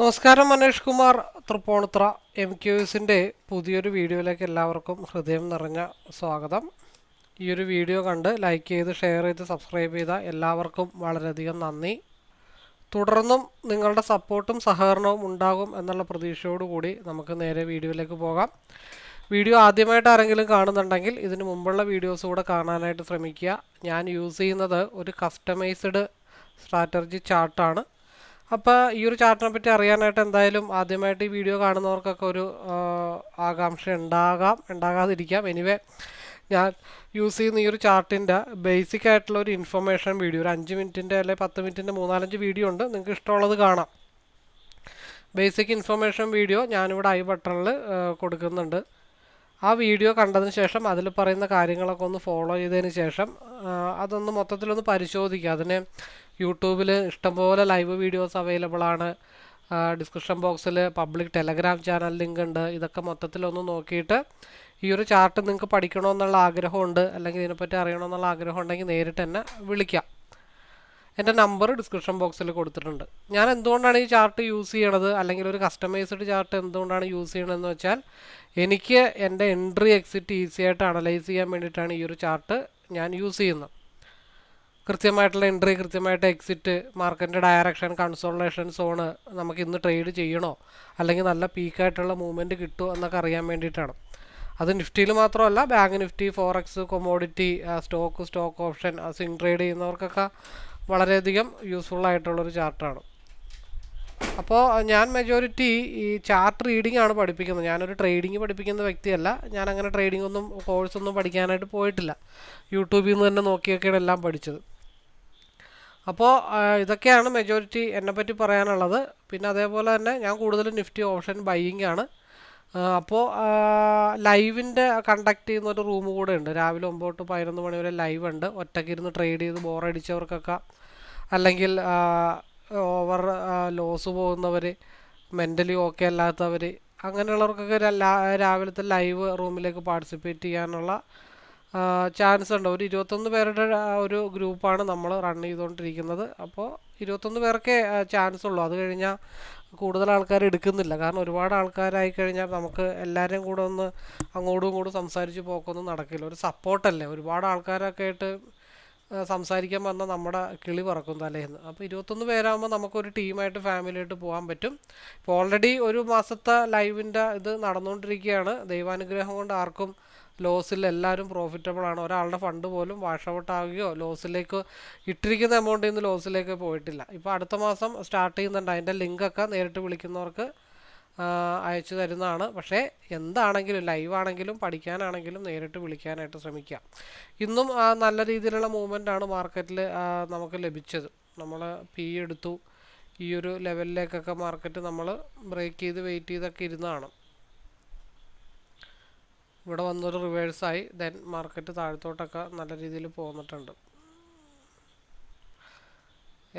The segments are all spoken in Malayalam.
നമസ്കാരം മനേഷ് കുമാർ. തൃപ്പൂണിത്ര എം ക്യു എസിന്റെ പുതിയൊരു വീഡിയോയിലേക്ക് എല്ലാവർക്കും ഹൃദയം നിറഞ്ഞ സ്വാഗതം. ഈ ഒരു വീഡിയോ കണ്ട് ലൈക്ക് ചെയ്ത് ഷെയർ ചെയ്ത് സബ്സ്ക്രൈബ് ചെയ്ത എല്ലാവർക്കും വളരെയധികം നന്ദി. തുടർന്നും നിങ്ങളുടെ സപ്പോർട്ടും സഹകരണവും ഉണ്ടാകും എന്നുള്ള പ്രതീക്ഷയോടുകൂടി നമുക്ക് നേരെ വീഡിയോയിലേക്ക് പോകാം. വീഡിയോ ആദ്യമായിട്ട് ആരെങ്കിലും കാണുന്നുണ്ടെങ്കിൽ ഇതിന് മുമ്പുള്ള വീഡിയോസ് കൂടെ കാണാനായിട്ട് ശ്രമിക്കുക. ഞാൻ യൂസ് ചെയ്യുന്നത് ഒരു കസ്റ്റമൈസ്ഡ് സ്ട്രാറ്റജി ചാർട്ടാണ്. അപ്പോൾ ഈ ഒരു ചാർട്ടിനെ പറ്റി അറിയാനായിട്ട് എന്തായാലും ആദ്യമായിട്ട് ഈ വീഡിയോ കാണുന്നവർക്കൊക്കെ ഒരു ആകാംക്ഷ ഉണ്ടാകാം ഉണ്ടാകാതിരിക്കാം. എനിവേ ഞാൻ യൂസ് ചെയ്യുന്ന ഈ ഒരു ചാർട്ടിന്റെ ബേസിക് ആയിട്ടുള്ള ഒരു ഇൻഫർമേഷൻ വീഡിയോ ഒരു അഞ്ച് മിനിറ്റിന്റെ അല്ലെങ്കിൽ പത്ത് മിനിറ്റിന്റെ മൂന്നാലഞ്ച് വീഡിയോ ഉണ്ട്. നിങ്ങൾക്ക് ഇഷ്ടമുള്ളത് കാണാം. ബേസിക് ഇൻഫർമേഷൻ വീഡിയോ ഞാനിവിടെ ഐ ബട്ടണിൽ കൊടുക്കുന്നുണ്ട്. ആ വീഡിയോ കണ്ടതിന് ശേഷം അതിൽ പറയുന്ന കാര്യങ്ങളൊക്കെ ഒന്ന് ഫോളോ ചെയ്തതിന് ശേഷം അതൊന്ന് മൊത്തത്തിലൊന്ന് പരിശോധിക്കുക. അതിന് യൂട്യൂബിൽ ഇഷ്ടംപോലെ ലൈവ് വീഡിയോസ് അവൈലബിൾ ആണ്. ഡിസ്ക്രിപ്ഷൻ ബോക്സിൽ പബ്ലിക് ടെലഗ്രാം ചാനൽ ലിങ്ക് ഉണ്ട്. ഇതൊക്കെ മൊത്തത്തിലൊന്ന് നോക്കിയിട്ട് ഈ ഒരു ചാർട്ട് നിങ്ങൾക്ക് പഠിക്കണമെന്നുള്ള ആഗ്രഹമുണ്ട് അല്ലെങ്കിൽ ഇതിനെപ്പറ്റി അറിയണമെന്നുള്ള ആഗ്രഹം ഉണ്ടെങ്കിൽ നേരിട്ട് തന്നെ വിളിക്കാം. എന്റെ നമ്പർ ഡിസ്ക്രിപ്ഷൻ ബോക്സിൽ കൊടുത്തിട്ടുണ്ട്. ഞാൻ എന്തുകൊണ്ടാണ് ഈ ചാർട്ട് യൂസ് ചെയ്യണത്? അല്ലെങ്കിൽ ഒരു കസ്റ്റമൈസ്ഡ് ചാർട്ട് എന്തുകൊണ്ടാണ് യൂസ് ചെയ്യണതെന്ന് വെച്ചാൽ എനിക്ക് എന്റെ എൻട്രി എക്സിറ്റ് ഈസി ആയിട്ട് അനലൈസ് ചെയ്യാൻ വേണ്ടിയിട്ടാണ് ഈ ഒരു ചാർട്ട് ഞാൻ യൂസ് ചെയ്യുന്നത്. കൃത്യമായിട്ടുള്ള എൻട്രി കൃത്യമായിട്ട് എക്സിറ്റ് മാർക്കറ്റിന്റെ ഡയറക്ഷൻ കൺസോളേഷൻ സോണ് നമുക്ക് ഇന്ന് ട്രേഡ് ചെയ്യണോ? അല്ലെങ്കിൽ നല്ല പീക്കായിട്ടുള്ള മൂവ്മെന്റ് കിട്ടുമോ എന്നൊക്കെ അറിയാൻ വേണ്ടിയിട്ടാണ്. അത് നിഫ്റ്റിയിൽ മാത്രമല്ല bank Nifty forex commodity stock stock option swing trade ചെയ്യുന്നവർക്കൊക്കെ വളരെയധികം യൂസ്ഫുൾ ആയിട്ടുള്ളൊരു ചാർട്ടാണ് അപ്പോൾ ഞാൻ മെജോറിറ്റി ഈ ചാർട്ട് റീഡിംഗ് ആണ് പഠിപ്പിക്കുന്നത്. ഞാനൊരു ട്രേഡിംഗ് പഠിപ്പിക്കുന്ന വ്യക്തിയല്ല. ഞാൻ അങ്ങനെ ട്രേഡിംഗ് ഒന്നും കോഴ്സ് ഒന്നും പഠിക്കാനായിട്ട് പോയിട്ടില്ല. യൂട്യൂബിൽ നിന്ന് തന്നെ നോക്കിയൊക്കെയാണ് എല്ലാം പഠിച്ചത്. അപ്പോൾ ഇതൊക്കെയാണ് മെജോറിറ്റി എന്നെപ്പറ്റി പറയാനുള്ളത്. പിന്നെ അതേപോലെ തന്നെ ഞാൻ കൂടുതലും നിഫ്റ്റി ഓപ്ഷൻ ബൈയിങ് ആണ്. അപ്പോൾ ലൈവിന്റെ കണ്ടക്ട് ചെയ്യുന്ന ഒരു റൂം കൂടെ ഉണ്ട്. രാവിലെ ഒമ്പത് തൊട്ട് പതിനൊന്ന് മണി വരെ ലൈവ് ഉണ്ട്. ഒറ്റയ്ക്ക് ഇരുന്ന് ട്രേഡ് ചെയ്ത് ബോറടിച്ചവർക്കൊക്കെ അല്ലെങ്കിൽ ഓവർ ലോസ് പോകുന്നവർ മെന്റലി ഓക്കെ അല്ലാത്തവർ അങ്ങനെയുള്ളവർക്കൊക്കെ രാവിലത്തെ ലൈവ് റൂമിലേക്ക് പാർട്ടിസിപ്പേറ്റ് ചെയ്യാനുള്ള ചാൻസ് ഉണ്ട്. ഒരു ഇരുപത്തൊന്ന് പേരുടെ ഒരു ഗ്രൂപ്പാണ് നമ്മൾ റൺ ചെയ്തുകൊണ്ടിരിക്കുന്നത് അപ്പോൾ ഇരുപത്തൊന്ന് പേർക്കേ ചാൻസ് ഉള്ളൂ. അത് കഴിഞ്ഞാൽ കൂടുതൽ ആൾക്കാർ എടുക്കുന്നില്ല. കാരണം ഒരുപാട് ആൾക്കാരായി കഴിഞ്ഞാൽ നമുക്ക് എല്ലാവരെയും കൂടെ ഒന്ന് അങ്ങോട്ടും ഇങ്ങോട്ടും സംസാരിച്ച് പോക്കൊന്നും നടക്കില്ല. ഒരു സപ്പോർട്ടല്ലേ ഒരുപാട് ആൾക്കാരൊക്കെ ആയിട്ട് സംസാരിക്കാൻ വന്ന നമ്മുടെ കിളി പറക്കും തലേന്ന്. അപ്പോൾ ഇരുപത്തൊന്ന് പേരാകുമ്പോൾ നമുക്കൊരു ടീമായിട്ട് ഫാമിലിയായിട്ട് പോകാൻ പറ്റും. ഇപ്പോൾ ഓൾറെഡി ഒരു മാസത്തെ ലൈവിന്റെ ഇത് നടന്നുകൊണ്ടിരിക്കുകയാണ് ദൈവാനുഗ്രഹം കൊണ്ട് ആർക്കും ലോസിൽ എല്ലാവരും പ്രോഫിറ്റബിൾ ആണ്. ഒരാളുടെ ഫണ്ട് പോലും വാഷ് ഔട്ട് ആവുകയോ ലോസിലേക്ക് ഇട്ടിരിക്കുന്ന എമൗണ്ടിൽ നിന്ന് ലോസിലേക്ക് പോയിട്ടില്ല. ഇപ്പോൾ അടുത്ത മാസം സ്റ്റാർട്ട് ചെയ്യുന്നുണ്ട്. അതിന്റെ ലിങ്കൊക്കെ നേരിട്ട് വിളിക്കുന്നവർക്ക് അയച്ചു തരുന്നതാണ്. പക്ഷേ എന്താണെങ്കിലും ലൈവ് ആണെങ്കിലും പഠിക്കാനാണെങ്കിലും നേരിട്ട് വിളിക്കാനായിട്ട് ശ്രമിക്കാം. ഇന്നും നല്ല രീതിയിലുള്ള മൂവ്മെന്റ് ആണ് മാർക്കറ്റിൽ നമുക്ക് ലഭിച്ചത്. നമ്മൾ പി എടുത്തു. ഈ ഒരു ലെവലിലേക്കൊക്കെ മാർക്കറ്റ് നമ്മൾ ബ്രേക്ക് ചെയ്ത് വെയിറ്റ് ചെയ്തൊക്കെ ഇരുന്നതാണ് ഇവിടെ വന്നൊരു റിവേഴ്സായി. ദെൻ മാർക്കറ്റ് താഴത്തോട്ടൊക്കെ നല്ല രീതിയിൽ പോന്നിട്ടുണ്ട്.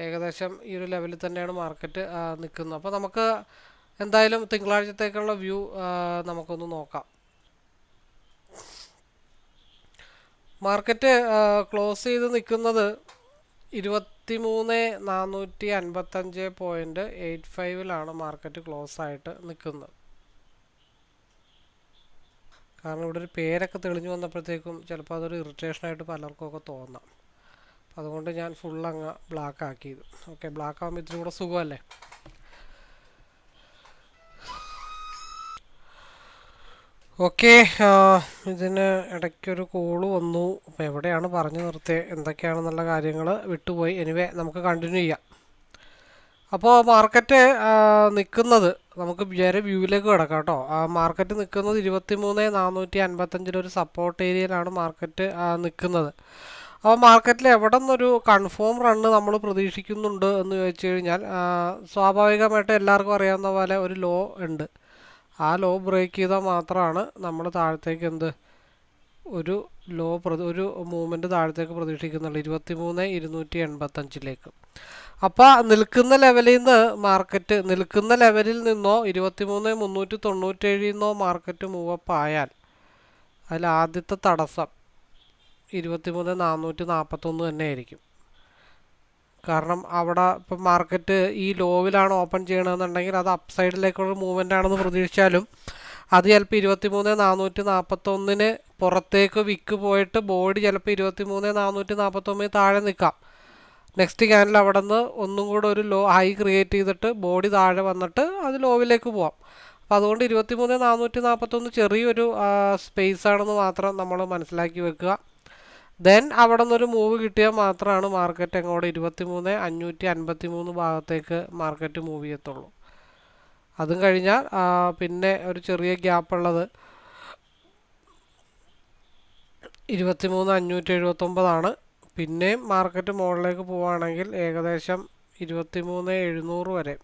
ഏകദേശം ഈ ഒരു ലെവലിൽ തന്നെയാണ് മാർക്കറ്റ് നിൽക്കുന്നത്. അപ്പോൾ നമുക്ക് എന്തായാലും തിങ്കളാഴ്ചത്തേക്കുള്ള വ്യൂ നമുക്കൊന്ന് നോക്കാം. മാർക്കറ്റ് ക്ലോസ് ചെയ്ത് നിൽക്കുന്നത് ഇരുപത്തി മൂന്ന് നാനൂറ്റി അൻപത്തഞ്ച് പോയിന്റ് എയ്റ്റ് ഫൈവിലാണ് മാർക്കറ്റ് ക്ലോസ് ആയിട്ട് നിൽക്കുന്നത്. കാരണം ഇവിടെ ഒരു പേരൊക്കെ തെളിഞ്ഞു വന്നപ്പോഴത്തേക്കും ചിലപ്പോൾ അതൊരു ഇറിറ്റേഷനായിട്ട് പലർക്കും ഒക്കെ തോന്നാം. അതുകൊണ്ട് ഞാൻ ഫുൾ അങ്ങ് ബ്ലാക്ക് ആക്കിയത്. ഓക്കെ ബ്ലാക്ക് ആകുമ്പോൾ ഇത്തിരി കൂടെ സുഖമല്ലേ? ഓക്കെ ഇതിന് ഇടയ്ക്കൊരു കോൾ വന്നു. അപ്പോൾ എവിടെയാണ് പറഞ്ഞു നിർത്തിയത് എന്തൊക്കെയാണെന്നുള്ള കാര്യങ്ങൾ വിട്ടുപോയി. എനിവേ നമുക്ക് കണ്ടിന്യൂ ചെയ്യാം. അപ്പോൾ മാർക്കറ്റ് നിൽക്കുന്നത് നമുക്ക് വേറെ വ്യൂവിലേക്ക് കിടക്കാം കേട്ടോ. മാർക്കറ്റ് നിൽക്കുന്നത് ഇരുപത്തി മൂന്ന് നാനൂറ്റി അൻപത്തഞ്ചിലൊരു സപ്പോർട്ട് ഏരിയയിലാണ് മാർക്കറ്റ് നിൽക്കുന്നത് അപ്പോൾ മാർക്കറ്റിൽ എവിടെ നിന്നൊരു കൺഫേം റണ്ണ് നമ്മൾ പ്രതീക്ഷിക്കുന്നുണ്ട് എന്ന് ചോദിച്ചു കഴിഞ്ഞാൽ സ്വാഭാവികമായിട്ട് എല്ലാവർക്കും അറിയാവുന്ന പോലെ ഒരു ലോ ഉണ്ട്. ആ ലോ ബ്രേക്ക് ചെയ്താൽ മാത്രമാണ് നമ്മൾ താഴത്തേക്ക് എന്ത് ഒരു ലോ പ്രതി ഒരു മൂവ്മെന്റ് താഴത്തേക്ക് പ്രതീക്ഷിക്കുന്നുള്ളൂ. ഇരുപത്തി മൂന്ന് ഇരുന്നൂറ്റി എൺപത്തഞ്ചിലേക്ക്. അപ്പോൾ നിൽക്കുന്ന ലെവലിൽ നിന്ന് മാർക്കറ്റ് നിൽക്കുന്ന ലെവലിൽ നിന്നോ ഇരുപത്തി മൂന്ന് മുന്നൂറ്റി തൊണ്ണൂറ്റേഴിൽ നിന്നോ മാർക്കറ്റ് മൂവപ്പ് ആയാൽ അതിൽ ആദ്യത്തെ തടസ്സം ഇരുപത്തി മൂന്ന് നാനൂറ്റി നാൽപ്പത്തൊന്ന് തന്നെ ആയിരിക്കും കാരണം അവിടെ ഇപ്പം മാർക്കറ്റ് ഈ ലോവിലാണ് ഓപ്പൺ ചെയ്യണമെന്നുണ്ടെങ്കിൽ അത് അപ്സൈഡിലേക്കുള്ള മൂവ്മെന്റ് ആണെന്ന് പ്രതീക്ഷിച്ചാലും അത് ചിലപ്പോൾ ഇരുപത്തി മൂന്ന് നാനൂറ്റി നാൽപ്പത്തൊന്നിന് പുറത്തേക്ക് വിക്ക് പോയിട്ട് ബോഡി ചിലപ്പോൾ ഇരുപത്തി മൂന്ന് നാനൂറ്റി നാൽപ്പത്തൊമ്പതിന് താഴെ നിൽക്കാം. നെക്സ്റ്റ് ക്യാനിൽ അവിടെ നിന്ന് ഒന്നും കൂടെ ഒരു ലോ ഹൈ ക്രിയേറ്റ് ചെയ്തിട്ട് ബോഡി താഴെ വന്നിട്ട് അത് ലോവിലേക്ക് പോവാം. അപ്പോൾ അതുകൊണ്ട് ഇരുപത്തി മൂന്ന് നാനൂറ്റി നാൽപ്പത്തൊന്ന് ചെറിയൊരു സ്പേസ് ആണെന്ന് മാത്രം നമ്മൾ മനസ്സിലാക്കി വെക്കുക. ദെൻ അവിടെ നിന്നൊരു മൂവ് കിട്ടിയാൽ മാത്രമാണ് മാർക്കറ്റ് അങ്ങോട്ട് ഇരുപത്തി മൂന്ന് അഞ്ഞൂറ്റി അൻപത്തി മൂന്ന് ഭാഗത്തേക്ക് മാർക്കറ്റ് മൂവ് ചെയ്യത്തുള്ളൂ. അതും കഴിഞ്ഞാൽ പിന്നെ ഒരു ചെറിയ ഗ്യാപ്പുള്ളത് ഇരുപത്തി മൂന്ന് അഞ്ഞൂറ്റി എഴുപത്തൊമ്പതാണ്. പിന്നെയും മാർക്കറ്റ് മുകളിലേക്ക് പോവുകയാണെങ്കിൽ ഏകദേശം ഇരുപത്തി മൂന്ന് എഴുന്നൂറ് വരെ.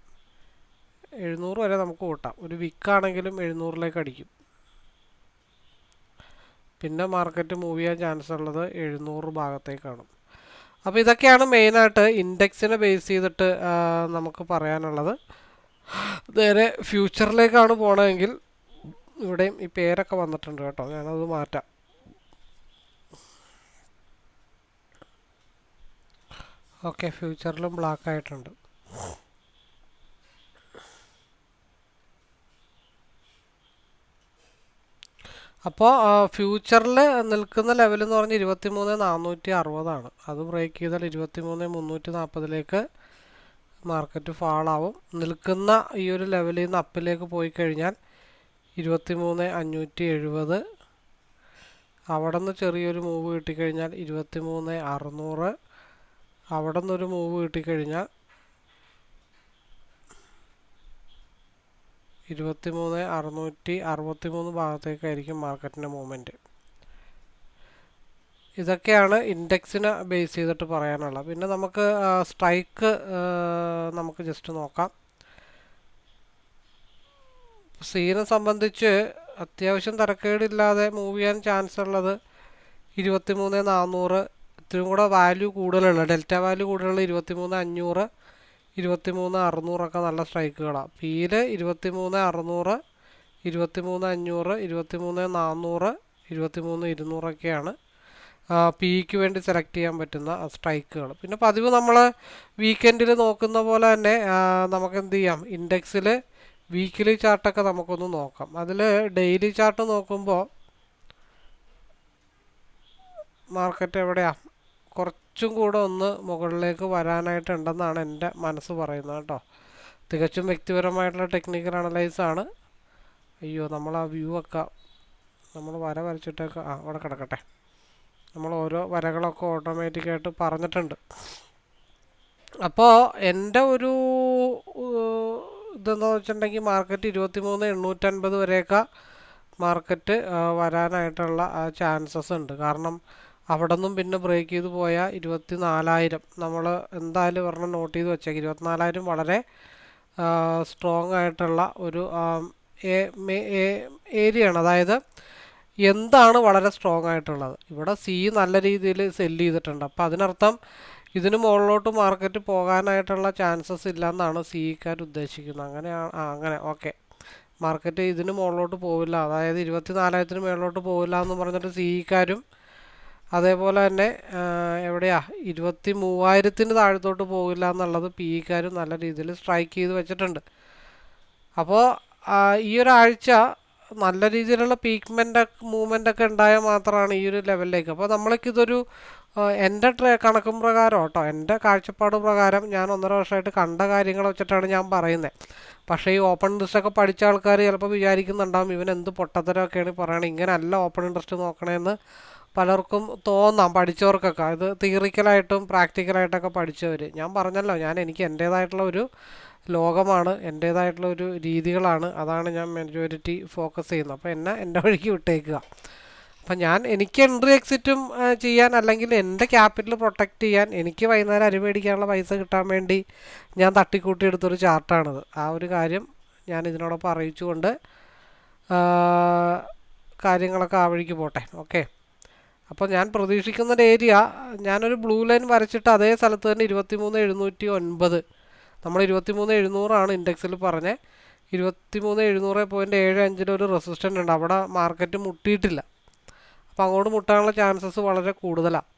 എഴുന്നൂറ് വരെ നമുക്ക് കൂട്ടാം. ഒരു വിക്കാണെങ്കിലും എഴുന്നൂറിലേക്ക് അടിക്കും. പിന്നെ മാർക്കറ്റ് മൂവ് ചെയ്യാൻ ചാൻസ് ഉള്ളത് എഴുന്നൂറ് ഭാഗത്തേക്കാണ്. അപ്പോൾ ഇതൊക്കെയാണ് മെയിനായിട്ട് ഇൻഡെക്സിനെ ബേസ് ചെയ്തിട്ട് നമുക്ക് പറയാനുള്ളത്. നേരെ ഫ്യൂച്ചറിലേക്കാണ് പോകണമെങ്കിൽ ഇവിടെയും ഈ പേരൊക്കെ വന്നിട്ടുണ്ട് കേട്ടോ. ഞാനത് മാറ്റാം. ഓക്കെ ഫ്യൂച്ചറിലും ബ്ലാക്ക് ആയിട്ടുണ്ട്. അപ്പോൾ ഫ്യൂച്ചറിൽ നിൽക്കുന്ന ലെവൽ എന്ന് പറഞ്ഞാൽ ഇരുപത്തി മൂന്ന് നാനൂറ്റി അറുപതാണ് അത് ബ്രേക്ക് ചെയ്താൽ ഇരുപത്തി മൂന്ന് മുന്നൂറ്റി നാൽപ്പതിലേക്ക് മാർക്കറ്റ് ഫാളാവും. നിൽക്കുന്ന ഈ ഒരു ലെവലിൽ നിന്ന് അപ്പിലേക്ക് പോയി കഴിഞ്ഞാൽ ഇരുപത്തി മൂന്ന് അഞ്ഞൂറ്റി എഴുപത് അവിടെ നിന്ന് ചെറിയൊരു മൂവ് കിട്ടിക്കഴിഞ്ഞാൽ ഇരുപത്തി മൂന്ന് അറുന്നൂറ്. അവിടെ നിന്നൊരു മൂവ് കിട്ടിക്കഴിഞ്ഞാൽ ഇരുപത്തി മൂന്ന് അറുന്നൂറ്റി അറുപത്തി മൂന്ന് ഭാഗത്തേക്കായിരിക്കും മാർക്കറ്റിന്റെ മൂവ്മെന്റ്. ഇതൊക്കെയാണ് ഇൻഡെക്സിനെ ബേസ് ചെയ്തിട്ട് പറയാനുള്ളത്. പിന്നെ നമുക്ക് സ്ട്രൈക്ക് നമുക്ക് ജസ്റ്റ് നോക്കാം. സീനെ സംബന്ധിച്ച് അത്യാവശ്യം തരക്കേടില്ലാതെ മൂവ് ചെയ്യാൻ ചാൻസ് ഉള്ളത് ഇരുപത്തി മൂന്ന് നാനൂറ് ഇത്തിരി കൂടെ വാല്യൂ കൂടുതലുള്ള ഡെൽറ്റ വാല്യൂ കൂടുതലുള്ള ഇരുപത്തി മൂന്ന് അഞ്ഞൂറ്. ഇരുപത്തി മൂന്ന് അറുന്നൂറൊക്കെ നല്ല സ്ട്രൈക്കുകളാണ് പിയിൽ ഇരുപത്തി മൂന്ന് അറുന്നൂറ് ഇരുപത്തി മൂന്ന് അഞ്ഞൂറ് ഇരുപത്തി മൂന്ന് നാന്നൂറ് ഇരുപത്തി മൂന്ന് ഇരുന്നൂറൊക്കെയാണ് പിക്ക് വേണ്ടി സെലക്ട് ചെയ്യാൻ പറ്റുന്ന സ്ട്രൈക്കുകൾ പിന്നെ പതിവ് നമ്മൾ വീക്കെൻഡിൽ നോക്കുന്ന പോലെ തന്നെ നമുക്ക് എന്ത് ചെയ്യാം ഇൻഡെക്സിൽ വീക്കിലി ചാർട്ടൊക്കെ നമുക്കൊന്ന് നോക്കാം. അതിൽ ഡെയിലി ചാർട്ട് നോക്കുമ്പോൾ മാർക്കറ്റ് എവിടെയാണ് കുറച്ചും കൂടെ ഒന്ന് മുകളിലേക്ക് വരാനായിട്ടുണ്ടെന്നാണ് എന്റെ മനസ്സ് പറയുന്നത് കേട്ടോ. തികച്ചും വ്യക്തിപരമായിട്ടുള്ള ടെക്നിക്കൽ അനലൈസ് ആണ്. അയ്യോ നമ്മൾ ആ വ്യൂ ഒക്കെ നമ്മൾ വര വരച്ചിട്ടൊക്കെ ആ അവിടെ കിടക്കട്ടെ. നമ്മൾ ഓരോ വരകളൊക്കെ ഓട്ടോമാറ്റിക്കായിട്ട് പറഞ്ഞിട്ടുണ്ട്. അപ്പോൾ എന്റെ ഒരു ഇതെന്ന് വെച്ചിട്ടുണ്ടെങ്കിൽ മാർക്കറ്റ് ഇരുപത്തി മൂന്ന് എണ്ണൂറ്റൻപത് വരെയൊക്കെ മാർക്കറ്റ് വരാനായിട്ടുള്ള ചാൻസസ് ഉണ്ട്. കാരണം അവിടെ നിന്നും പിന്നെ ബ്രേക്ക് ചെയ്ത് പോയാൽ ഇരുപത്തി നാലായിരം നമ്മൾ എന്തായാലും ഒരെണ്ണം നോട്ട് ചെയ്ത് വെച്ചേക്കാം. ഇരുപത്തിനാലായിരം വളരെ സ്ട്രോങ് ആയിട്ടുള്ള ഒരു ഏരിയയാണ് അതായത് എന്താണ് വളരെ സ്ട്രോങ് ആയിട്ടുള്ളത്? ഇവിടെ സി നല്ല രീതിയിൽ സെല്ല് ചെയ്തിട്ടുണ്ട്. അപ്പോൾ അതിനർത്ഥം ഇതിന് മുകളിലോട്ട് മാർക്കറ്റ് പോകാനായിട്ടുള്ള ചാൻസസ് ഇല്ല എന്നാണ് സിക്കാർ ഉദ്ദേശിക്കുന്നത്. അങ്ങനെയാണ് ആ അങ്ങനെ ഓക്കെ മാർക്കറ്റ് ഇതിന് മുകളിലോട്ട് പോവില്ല. അതായത് ഇരുപത്തി നാലായിരത്തിന് മുകളിലോട്ട് പോവില്ല എന്ന് പറഞ്ഞിട്ട് സിക്കാരും അതേപോലെ തന്നെ എവിടെയാ ഇരുപത്തി മൂവായിരത്തിന് താഴത്തോട്ട് പോകില്ല എന്നുള്ളത് പി ഇക്കാരും നല്ല രീതിയിൽ സ്ട്രൈക്ക് ചെയ്ത് വെച്ചിട്ടുണ്ട്. അപ്പോൾ ഈ ഒരാഴ്ച നല്ല രീതിയിലുള്ള പീക്ക്മെന്റ് മൂവ്മെന്റ് ഒക്കെ ഉണ്ടായാൽ മാത്രമാണ് ഈ ഒരു ലെവലിലേക്ക്. അപ്പോൾ നമ്മൾക്ക് ഇതൊരു എന്റെ ട്രേ കണക്കും പ്രകാരം കേട്ടോ എന്റെ കാഴ്ചപ്പാട് പ്രകാരം ഞാൻ ഒന്നര വർഷമായിട്ട് കണ്ട കാര്യങ്ങൾ വെച്ചിട്ടാണ് ഞാൻ പറയുന്നത്. പക്ഷേ ഈ ഓപ്പൺ ഇൻട്രസ്റ്റ് ഒക്കെ പഠിച്ച ആൾക്കാർ ചിലപ്പോൾ വിചാരിക്കുന്നുണ്ടാവും ഇവൻ എന്ത് പൊട്ടത്തരമൊക്കെയാണ് പറയണത് ഇങ്ങനെയല്ല ഓപ്പൺ ഇൻട്രസ്റ്റ് നോക്കണേന്ന്. പലർക്കും തോന്നാം പഠിച്ചവർക്കൊക്കെ. ഇത് തിയറിക്കലായിട്ടും പ്രാക്ടിക്കലായിട്ടൊക്കെ പഠിച്ചവർ ഞാൻ പറഞ്ഞല്ലോ ഞാൻ എനിക്ക് എന്റേതായിട്ടുള്ള ഒരു ലോകമാണ് എന്റേതായിട്ടുള്ള ഒരു രീതികളാണ്. അതാണ് ഞാൻ മെജോറിറ്റി ഫോക്കസ് ചെയ്യുന്നത്. അപ്പോൾ എന്നെ എന്റെ വഴിക്ക് വിട്ടേക്കുക. അപ്പം ഞാൻ എനിക്ക് എൻട്രി എക്സിറ്റും ചെയ്യാൻ അല്ലെങ്കിൽ എന്റെ ക്യാപിറ്റൽ പ്രൊട്ടക്റ്റ് ചെയ്യാൻ എനിക്ക് വൈകുന്നേരം അരി മേടിക്കാനുള്ള പൈസ കിട്ടാൻ വേണ്ടി ഞാൻ തട്ടിക്കൂട്ടി എടുത്തൊരു ചാർട്ടാണിത് ആ ഒരു കാര്യം ഞാൻ ഇതിനോടൊപ്പം അറിയിച്ചുകൊണ്ട് കാര്യങ്ങളൊക്കെ ആ വഴിക്ക് പോട്ടെ. ഓക്കെ അപ്പോൾ ഞാൻ പ്രതീക്ഷിക്കുന്ന ഏരിയ ഞാനൊരു ബ്ലൂ ലൈൻ വരച്ചിട്ട് അതേ സ്ഥലത്ത് തന്നെ ഇരുപത്തി മൂന്ന് എഴുന്നൂറ്റി ഒൻപത് നമ്മൾ ഇരുപത്തി മൂന്ന് എഴുന്നൂറാണ് ഇൻഡെക്സിൽ പറഞ്ഞത് ഇരുപത്തി മൂന്ന് എഴുന്നൂറ് പോയിന്റ് ഏഴ് അഞ്ചിലൊരു റെസിസ്റ്റന്റ് ഉണ്ട്. അവിടെ മാർക്കറ്റ് മുട്ടിയിട്ടില്ല. അപ്പോൾ അങ്ങോട്ട് മുട്ടാനുള്ള ചാൻസസ് വളരെ കൂടുതലാണ്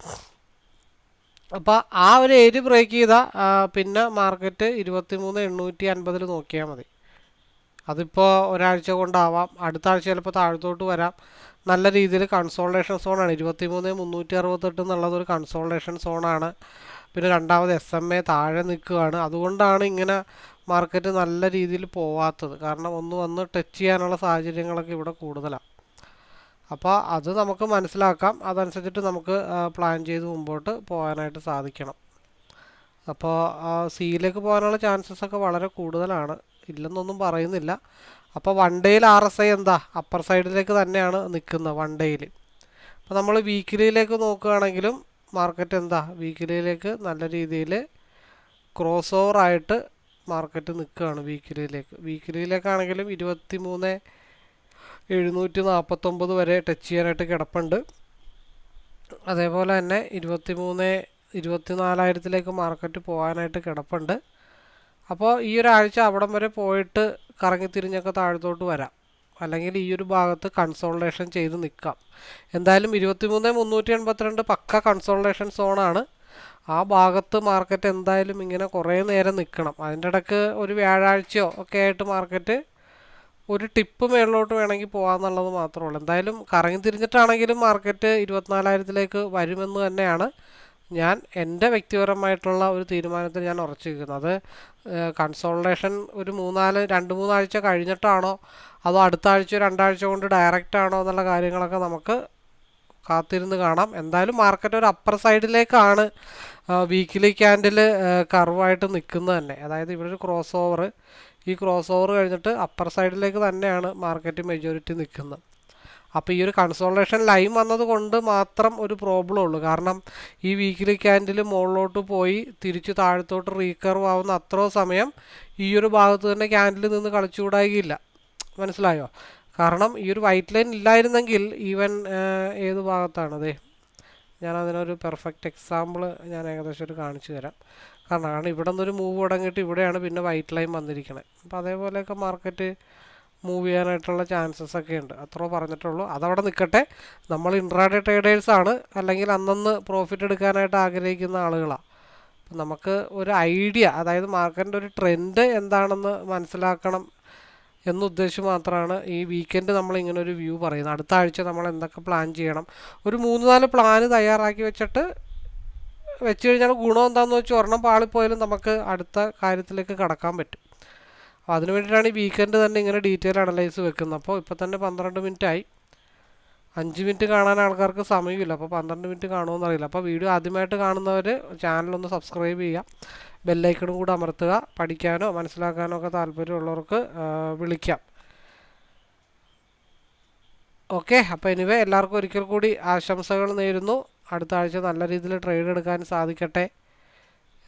അപ്പോൾ ആ ഒരു ഏരിയ ബ്രേക്ക് ചെയ്താൽ പിന്നെ മാർക്കറ്റ് ഇരുപത്തി മൂന്ന് എണ്ണൂറ്റി അൻപതിൽ നോക്കിയാൽ മതി. അതിപ്പോൾ ഒരാഴ്ച കൊണ്ടാവാം. അടുത്ത ആഴ്ച ചിലപ്പോൾ താഴത്തോട്ട് വരാം. നല്ല രീതിയിൽ കൺസോൾട്ടേഷൻ സോണാണ് ഇരുപത്തി മൂന്ന് മുന്നൂറ്റി അറുപത്തെട്ട് എന്നുള്ളത് ഒരു കൺസോൾട്ടേഷൻ സോണാണ് പിന്നെ രണ്ടാമത് എസ് എം എ താഴെ നിൽക്കുകയാണ്. അതുകൊണ്ടാണ് ഇങ്ങനെ മാർക്കറ്റ് നല്ല രീതിയിൽ പോവാത്തത്. കാരണം ഒന്ന് വന്ന് ടച്ച് ചെയ്യാനുള്ള സാഹചര്യങ്ങളൊക്കെ ഇവിടെ കൂടുതലാണ് അപ്പോൾ അത് നമുക്ക് മനസ്സിലാക്കാം. അതനുസരിച്ചിട്ട് നമുക്ക് പ്ലാൻ ചെയ്ത് മുമ്പോട്ട് പോകാനായിട്ട് സാധിക്കണം. അപ്പോൾ സിയിലേക്ക് പോകാനുള്ള ചാൻസസ് ഒക്കെ വളരെ കൂടുതലാണ്. ഇല്ലെന്നൊന്നും പറയുന്നില്ല. അപ്പോൾ വൺ ഡേയിൽ ആർ എസ് ഐ എന്താ? അപ്പർ സൈഡിലേക്ക് തന്നെയാണ് നിൽക്കുന്നത് വൺ ഡേയിൽ അപ്പോൾ നമ്മൾ വീക്കിലിയിലേക്ക് നോക്കുകയാണെങ്കിലും മാർക്കറ്റ് എന്താ? വീക്കിലിയിലേക്ക് നല്ല രീതിയിൽ ക്രോസ് ഓവർ ആയിട്ട് മാർക്കറ്റ് നിൽക്കുകയാണ് വീക്കിലിയിലേക്ക്. വീക്കിലിയിലേക്കാണെങ്കിലും ഇരുപത്തി മൂന്ന് എഴുന്നൂറ്റി നാൽപ്പത്തൊമ്പത് വരെ ടച്ച് ചെയ്യാനായിട്ട് കിടപ്പുണ്ട്. അതേപോലെ തന്നെ ഇരുപത്തി മൂന്ന് ഇരുപത്തി നാലായിരത്തിലേക്ക് മാർക്കറ്റ് പോകാനായിട്ട് കിടപ്പുണ്ട്. അപ്പോൾ ഈ ഒരാഴ്ച അവിടം വരെ പോയിട്ട് കറങ്ങിത്തിരിഞ്ഞൊക്കെ താഴത്തോട്ട് വരാം. അല്ലെങ്കിൽ ഈ ഒരു ഭാഗത്ത് കൺസോൾട്ടേഷൻ ചെയ്ത് നിൽക്കാം എന്തായാലും ഇരുപത്തി മൂന്ന് മുന്നൂറ്റി എൺപത്തിരണ്ട് പക്ക കൺസോൾട്ടേഷൻ സോണാണ് ആ ഭാഗത്ത് മാർക്കറ്റ് എന്തായാലും ഇങ്ങനെ കുറേ നേരം നിൽക്കണം അതിന്റെ ഇടയ്ക്ക് ഒരു വ്യാഴാഴ്ചയോ ഒക്കെ ആയിട്ട് മാർക്കറ്റ് ഒരു ടിപ്പ് മേളിലോട്ട് വേണമെങ്കിൽ പോകാമെന്നുള്ളത് മാത്രമേ ഉള്ളൂ. എന്തായാലും കറങ്ങി തിരിഞ്ഞിട്ടാണെങ്കിലും മാർക്കറ്റ് ഇരുപത്തിനാലായിരത്തിലേക്ക് വരുമെന്ന് തന്നെയാണ് ഞാൻ എന്റെ വ്യക്തിപരമായിട്ടുള്ള ഒരു തീരുമാനത്തിൽ ഞാൻ ഉറച്ചു അത് കൺസോൾട്ടേഷൻ ഒരു മൂന്നാൽ രണ്ട് മൂന്നാഴ്ച കഴിഞ്ഞിട്ടാണോ അതോ അടുത്ത ആഴ്ച രണ്ടാഴ്ച കൊണ്ട് ഡയറക്റ്റ് ആണോ എന്നുള്ള കാര്യങ്ങളൊക്കെ നമുക്ക് കാത്തിരുന്ന് കാണാം. എന്തായാലും മാർക്കറ്റ് ഒരു അപ്പർ സൈഡിലേക്കാണ് വീക്കിലി ക്യാൻഡിൽ കർവായിട്ട് നിൽക്കുന്നത് തന്നെ. അതായത് ഇവിടെ ഒരു ക്രോസ് ഓവർ ഈ ക്രോസ് ഓവർ കഴിഞ്ഞിട്ട് അപ്പർ സൈഡിലേക്ക് തന്നെയാണ് മാർക്കറ്റ് മെജോറിറ്റി നിൽക്കുന്നത്. അപ്പോൾ ഈ ഒരു കൺസോൾട്ടേഷൻ ലൈൻ വന്നതുകൊണ്ട് മാത്രം ഒരു പ്രോബ്ലം ഉള്ളൂ. കാരണം ഈ വീക്കിലി ക്യാൻഡിൽ മുകളിലോട്ട് പോയി തിരിച്ച് താഴത്തോട്ട് റീകർവ് ആവുന്ന അത്ര സമയം ഈ ഒരു ഭാഗത്ത് തന്നെ ക്യാൻഡിൽ നിന്ന് കളിച്ചുകൂടായില്ല. മനസ്സിലായോ? കാരണം ഈ ഒരു വൈറ്റ് ലൈൻ ഇല്ലായിരുന്നെങ്കിൽ ഈവൻ ഏത് ഭാഗത്താണതേ ഞാൻ അതിനൊരു പെർഫെക്റ്റ് എക്സാമ്പിൾ ഞാൻ ഏകദേശം ഒരു കാണിച്ചു തരാം. കാരണം ഇവിടെ നിന്നൊരു മൂവ് തുടങ്ങിയിട്ട് ഇവിടെയാണ് പിന്നെ വൈറ്റ് ലൈൻ വന്നിരിക്കുന്നത് അപ്പോൾ അതേപോലെയൊക്കെ മാർക്കറ്റ് മൂവ് ചെയ്യാനായിട്ടുള്ള ചാൻസസ് ഒക്കെ ഉണ്ട്. അത്ര പറഞ്ഞിട്ടുള്ളൂ. അതവിടെ നിൽക്കട്ടെ നമ്മൾ ഇൻട്രാഡേ ട്രേഡേഴ്സ് ആണ്. അല്ലെങ്കിൽ അന്നന്ന് പ്രോഫിറ്റ് എടുക്കാനായിട്ട് ആഗ്രഹിക്കുന്ന ആളുകളാണ് നമുക്ക് ഒരു ഐഡിയ അതായത് മാർക്കറ്റിന്റെ ഒരു ട്രെൻഡ് എന്താണെന്ന് മനസ്സിലാക്കണം എന്നുദ്ദേശിച്ച് മാത്രമാണ് ഈ വീക്കെൻഡ് നമ്മൾ ഇങ്ങനെ ഒരു വ്യൂ പറയുന്നത്. അടുത്ത ആഴ്ച നമ്മൾ എന്തൊക്കെ പ്ലാൻ ചെയ്യണം. ഒരു മൂന്ന് നാല് പ്ലാന് തയ്യാറാക്കി വെച്ചിട്ട് വെച്ച് കഴിഞ്ഞാൽ ഗുണം എന്താണെന്ന് വെച്ചാൽ ഒരെണ്ണം പാളിപ്പോയാലും നമുക്ക് അടുത്ത കാര്യത്തിലേക്ക് കടക്കാൻ പറ്റും. അപ്പോൾ അതിന് വേണ്ടിയിട്ടാണ് ഈ വീക്കെൻഡ് തന്നെ ഇങ്ങനെ ഡീറ്റെയിൽ അനലൈസ് വെക്കുന്നത്. അപ്പോൾ ഇപ്പോൾ തന്നെ പന്ത്രണ്ട് മിനിറ്റ് ആയി. അഞ്ച് മിനിറ്റ് കാണാൻ ആൾക്കാർക്ക് സമയമില്ല. അപ്പോൾ പന്ത്രണ്ട് മിനിറ്റ് കാണുമെന്ന് അറിയില്ല. അപ്പോൾ വീഡിയോ ആദ്യമായിട്ട് കാണുന്നവർ ചാനലൊന്ന് സബ്സ്ക്രൈബ് ചെയ്യുക. ബെല്ലൈക്കണും കൂടെ അമർത്തുക. പഠിക്കാനോ മനസ്സിലാക്കാനോ ഒക്കെ താല്പര്യമുള്ളവർക്ക് വിളിക്കാം. ഓക്കെ അപ്പോൾ എനിവേ എല്ലാവർക്കും ഒരിക്കൽ കൂടി ആശംസകൾ നേരുന്നു. അടുത്ത ആഴ്ച നല്ല രീതിയിൽ ട്രേഡ് എടുക്കാൻ സാധിക്കട്ടെ.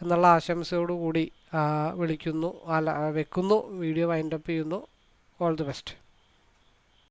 എന്നുള്ള ആശംസയോടുകൂടി വിളിക്കുന്നു അല്ല വെക്കുന്നു വീഡിയോ വൈൻഡപ്പ് ചെയ്യുന്നു. All the best.